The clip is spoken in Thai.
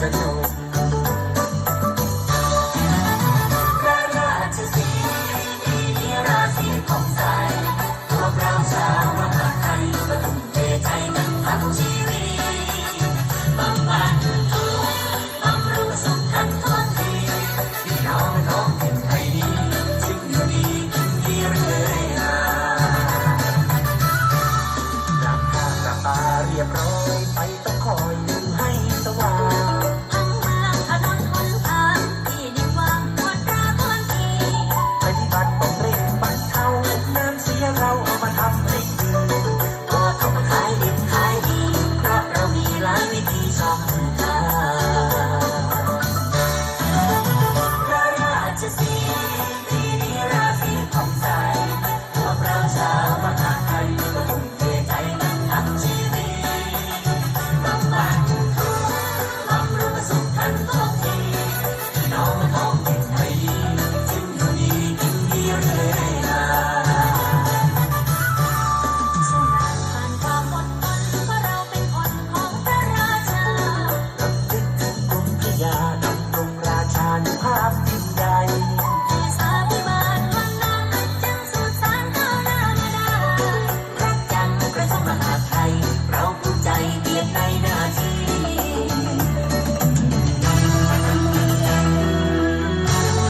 สนุกราชสีมีราศีผ่องใสพวกเราชาวมหาไทยประทุมเทใจนั้นทั้งชีวิตบำบัดทุกบำรุงสุขทั้งทุทีพี่น้องน้องเป็นไทยนี้จึงอยู่ดีกินดีเรื่อยมาหลับาวลับมาเรียบร้อยไป canal.